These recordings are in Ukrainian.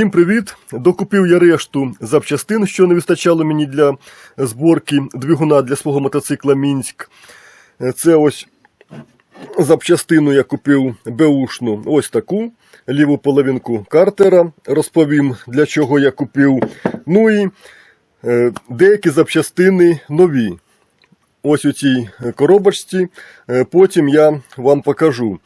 Всім привіт! Докупив я решту запчастин, що не вистачало мені для зборки двигуна для свого мотоцикла Мінськ. Це ось запчастину я купив беушну, ось таку ліву половинку картера. Розповім, для чого я купив. Ну і е, деякі запчастини нові. Ось у цій коробочці. Е, Потім я вам покажу.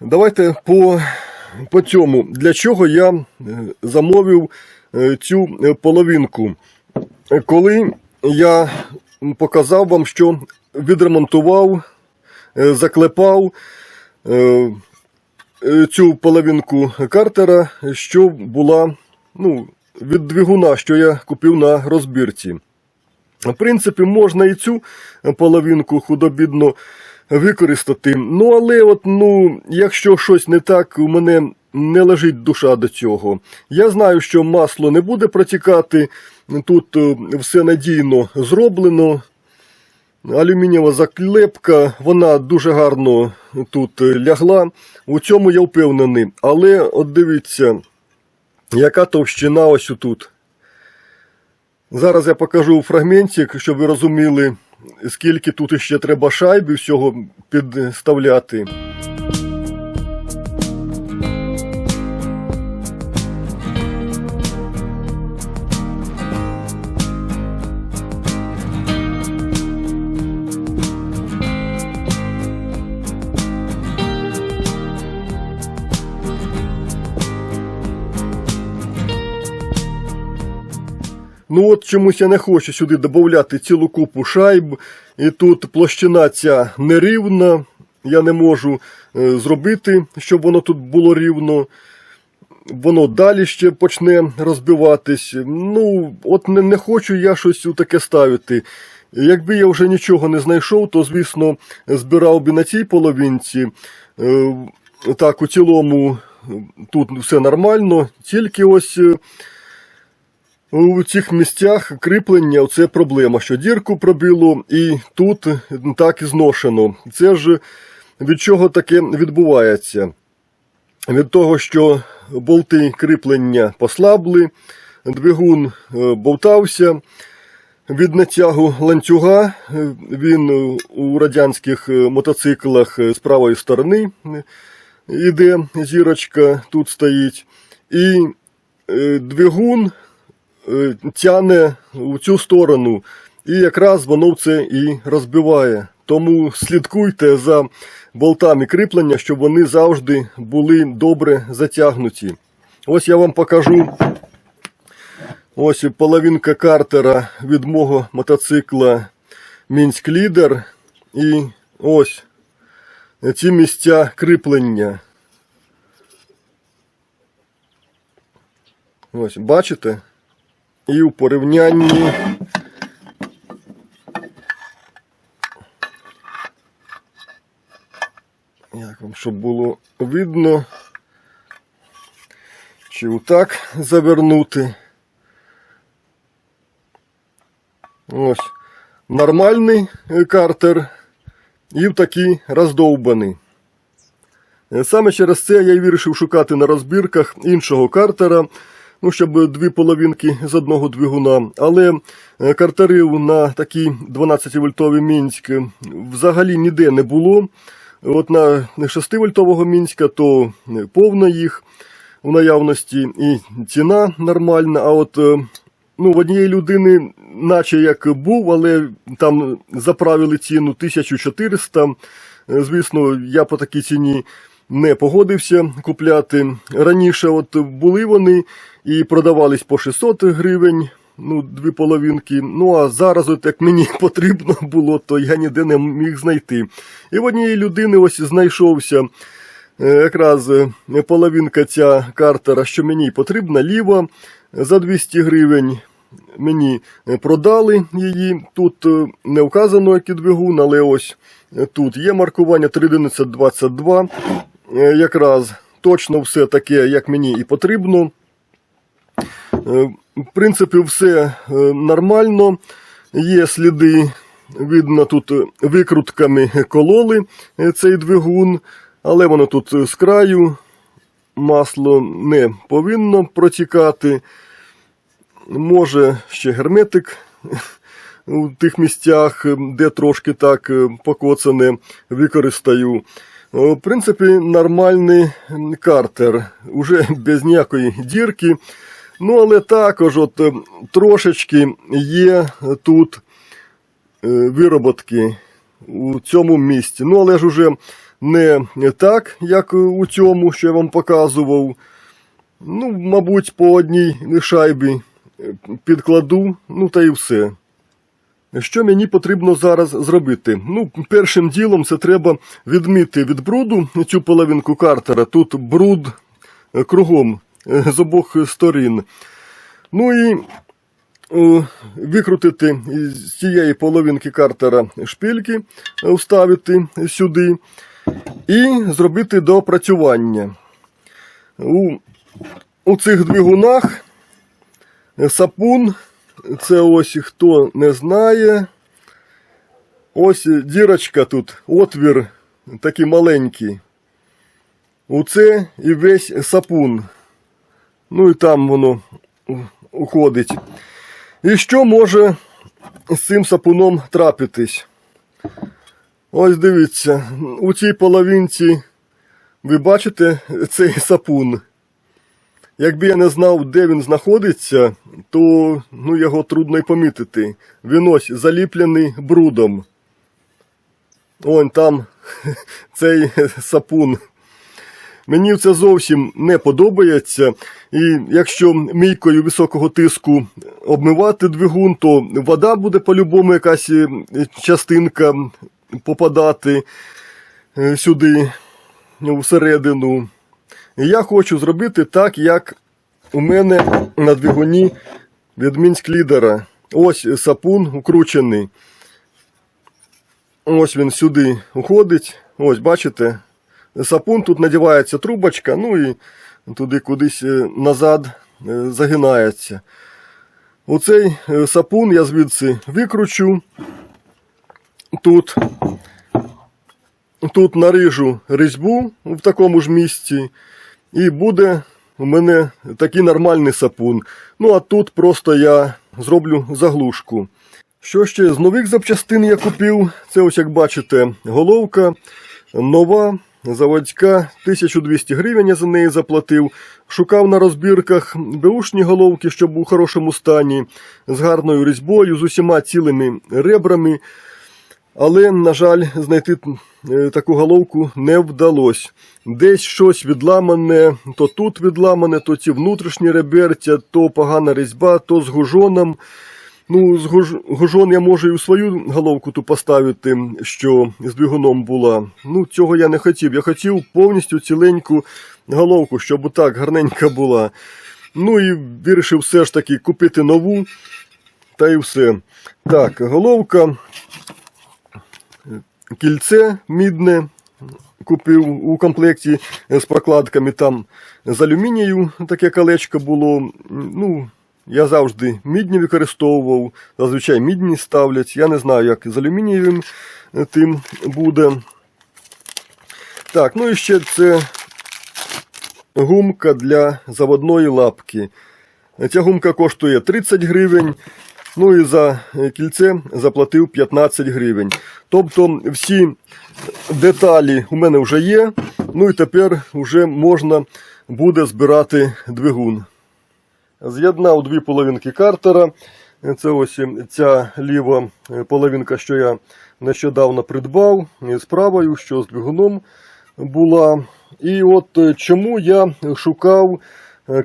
Давайте по, по цьому. Для чого я е, замовив е, цю е, половинку. Коли я показав вам, що відремонтував, заклепав цю половинку картера, що була ну, від двигуна, що я купив на розбірці. В принципі, можна і цю половинку худобідно використати. Ну, але от, ну, якщо щось не так, у мене не лежить душа до цього. Я знаю, що масло не буде протікати. Тут е, все надійно зроблено. Алюмінієва заклепка, вона дуже гарно тут е, лягла. У цьому я впевнений. Але от дивіться, яка товщина ось тут. Зараз я покажу фрагментик, щоб ви розуміли, скільки тут іще треба шайби всього підставляти. Ну от чомусь я не хочу сюди додати цілу купу шайб, і тут площина ця нерівна. Я не можу е, зробити, щоб воно тут було рівно. Воно далі ще почне розбиватись. Ну, от не, не хочу я щось таке ставити. Якби я вже нічого не знайшов, то, звісно, збирав би на цій половинці. Е, Так, у цілому е, тут все нормально, тільки ось. У цих місцях кріплення це проблема, що дірку пробило і тут так і зношено. Це ж від чого таке відбувається? Від того, що болти кріплення послабли, двигун е, болтався. Від натягу ланцюга він у радянських е, мотоциклах е, з правої сторони е, іде зірочка, тут стоїть. І двигун тяне у цю сторону, і якраз воно це і розбиває. Тому слідкуйте за болтами кріплення, щоб вони завжди були добре затягнуті. Ось я вам покажу. Ось половинка картера від мого мотоцикла Мінськ Лідер. І ось ці місця кріплення. Ось, бачите? І у порівнянні. Як вам щоб було видно? Чи отак завернути? Ось. Нормальний картер і в такий роздовбаний. Саме через це я й вирішив шукати на розбірках іншого картера, ну, щоб дві половинки з одного двигуна. Але е, картерів на такі 12-вольтові Мінськ взагалі ніде не було. От на 6-вольтового Мінська то е, повно їх у наявності і ціна нормальна. А от е, ну, в однієї людини, наче як був, але там заправили ціну 1400. Е, Звісно, я по такій ціні не погодився купляти. Раніше от були вони і продавались по 600 гривень. Ну, дві половинки. Ну а зараз, от як мені потрібно було, то я ніде не міг знайти. І в однієї людини ось знайшовся е, якраз е, половинка ця картера, що мені потрібна, ліва за 200 гривень. Мені е, продали її. Тут не вказано, який двигун, але ось тут є маркування 31122. Е, Якраз точно все таке, як мені і потрібно. Е, В принципі, все е, нормально. Є сліди, видно, тут е, викрутками кололи цей двигун, але воно тут з краю. масло не повинно протікати. Може ще герметик у тих місцях, де трошки так покоцане, використаю. В принципі, нормальний картер, уже без ніякої дірки. Ну, але також от, е, трошечки є тут е, вироботки у цьому місці. Ну, але ж уже не так, як у цьому, що я вам показував. Ну, мабуть, по одній шайбі е, підкладу, ну та й все. Що мені потрібно зараз зробити? Ну, першим ділом це треба відмити від бруду цю половинку картера. Тут бруд кругом з обох сторін. Ну і е, викрутити з цієї половинки картера шпильки, е, вставити сюди і зробити доопрацювання. У, у цих двигунах сапун, це ось хто не знає. Ось дірочка тут, отвір такий маленький. Оце і весь сапун. Ну і там воно уходить. І що може з цим сапуном трапитись? Ось дивіться, у цій половинці ви бачите цей сапун. Якби я не знав, де він знаходиться, то ну, його трудно й помітити. Він ось заліплений брудом. Вон там цей сапун. Мені це зовсім не подобається. І якщо мійкою високого тиску обмивати двигун, то вода буде по-любому якась е, частинка попадати е, сюди, всередину. І я хочу зробити так, як у мене на двигуні від Мінськ лідера. Ось сапун укручений. Ось він сюди уходить. Ось, бачите, сапун тут надівається трубочка, ну і туди кудись е, назад е, загинається. Оцей е, сапун я звідси викручу. Тут, тут нарижу різьбу в такому ж місці. І буде у мене такий нормальний сапун. Ну а тут просто я зроблю заглушку. Що ще з нових запчастин я купив? Це ось як бачите, головка нова, заводська, 1200 гривень я за неї заплатив. Шукав на розбірках беушні головки, щоб у хорошому стані, з гарною різьбою, з усіма цілими ребрами. Але, на жаль, знайти е, таку головку не вдалося. Десь щось відламане, то тут відламане, то ці внутрішні реберця, то погана різьба, то з гужоном. Ну, з гуж... гужон я можу і у свою головку ту поставити, що з двигуном була. Ну, цього я не хотів. Я хотів повністю ціленьку головку, щоб отак гарненька була. Ну і вирішив все ж таки купити нову. Та і все. Так, головка кільце мідне купив у комплекті з прокладками. Там з алюмінію таке колечко було. Ну, я завжди мідні використовував, зазвичай мідні ставлять. Я не знаю, як з алюмінієвим тим буде. Так, ну і ще це гумка для заводної лапки. Ця гумка коштує 30 гривень. Ну і за кільце заплатив 15 гривень. Тобто всі деталі у мене вже є. Ну і тепер вже можна буде збирати двигун. З'єднав дві половинки картера. Це ось ця ліва половинка, що я нещодавно придбав, і з правою, що з двигуном була. І от чому я шукав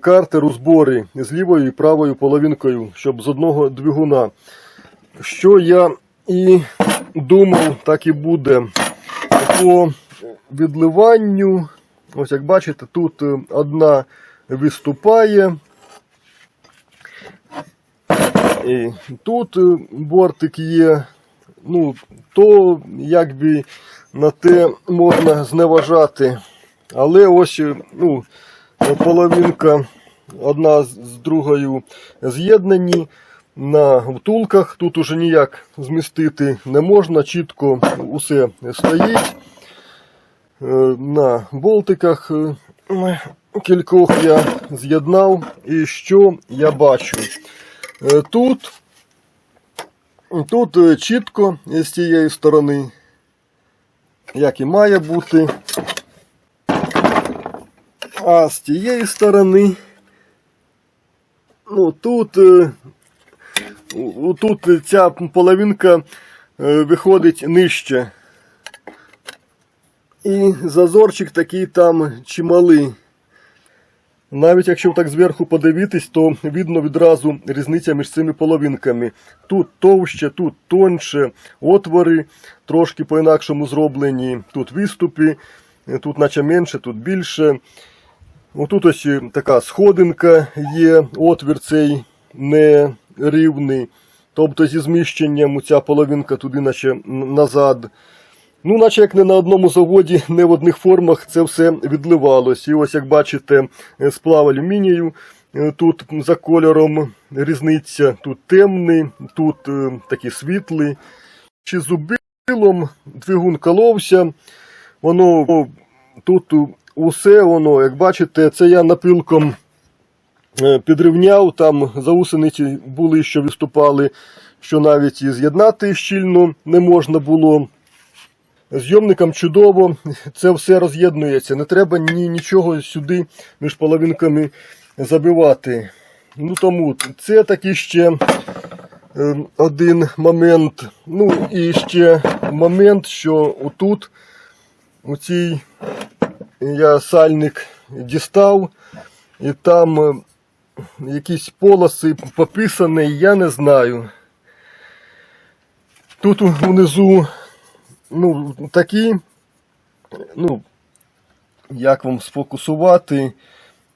картер у зборі з лівою і правою половинкою, щоб з одного двигуна. Що я і думав, так і буде. По відливанню, ось як бачите, тут одна виступає. І тут бортик є. Ну, то якби на те можна зневажати. Але ось ну, половинка одна з другою з'єднані. На втулках тут уже ніяк змістити не можна, чітко усе стоїть. Е, На болтиках е, кількох я з'єднав. І що я бачу? Е, Тут, тут е, чітко з цієї сторони, як і має бути. А з тієї сторони, ну тут, е, тут ця половинка виходить нижче. І зазорчик такий там чималий. Навіть якщо так зверху подивитись, то видно відразу різниця між цими половинками. Тут товще, тут тоньше, отвори трошки по-інакшому зроблені, тут виступи, тут наче менше, тут більше. Отут ось така сходинка є, отвір цей нерівний. Тобто зі зміщенням ця половинка туди, наче назад. Ну, наче як не на одному заводі, не в одних формах це все відливалось. І ось як бачите, е, сплав алюмінію. е, Тут за кольором різниця, тут темний, тут е, такий світлий. Чи зубилом двигун коловся. Воно тут усе воно, як бачите, це я напилком підрівняв, там заусениці були, що виступали, що навіть і з'єднати щільно не можна було. Зйомникам чудово, це все роз'єднується. Не треба ні, нічого сюди між половинками забивати. Ну тому це такий ще е, один момент. Ну і ще момент, що отут, у цій я сальник дістав, і там е, якісь полоси пописані, я не знаю. Тут внизу ну, такі, ну, як вам сфокусувати.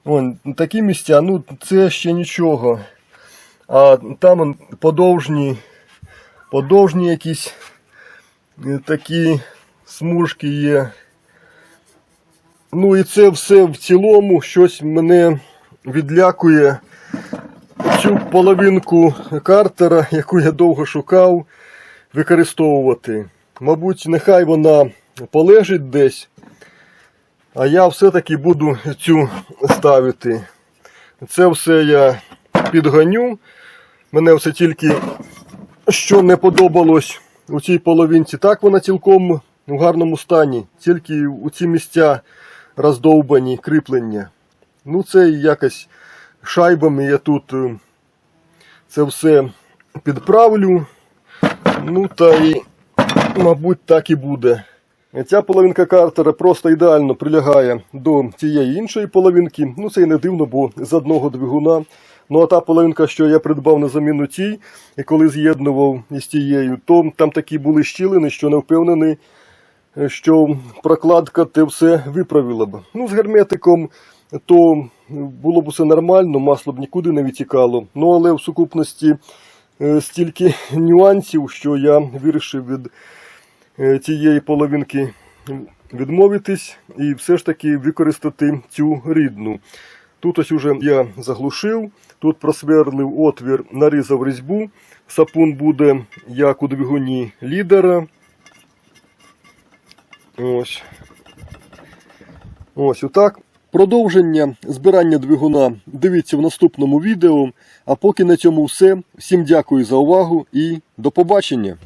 Вон, такі місця, ну, це ще нічого. А там подовжні, подовжні якісь е, такі смужки є. Ну і це все в цілому щось мене відлякує. Цю половинку картера, яку я довго шукав, використовувати. Мабуть, нехай вона полежить десь, а я все-таки буду цю ставити. Це все я підганю. Мене все тільки що не подобалось у цій половинці. Так вона цілком в гарному стані, тільки у ці місця роздовбані кріплення. Ну, це якось шайбами я тут е, це все підправлю. Ну та й Мабуть, так і буде. Ця половинка картера просто ідеально прилягає до цієї іншої половинки. Ну, це і не дивно, бо з одного двигуна. Ну а та половинка, що я придбав на заміну тій, і коли з'єднував із тією, то там такі були щілини, що не впевнений, що прокладка те все виправила б. Ну, з герметиком то було б усе нормально, масло б нікуди не відтікало. Ну, але в сукупності е, стільки нюансів, що я вирішив від е, тієї половинки відмовитись і все ж таки використати цю рідну. Тут ось уже я заглушив, тут просверлив отвір, нарізав різьбу. Сапун буде як у двигуні лідера. Ось. Ось отак. Продовження збирання двигуна дивіться в наступному відео. А поки на цьому все. Всім дякую за увагу і до побачення!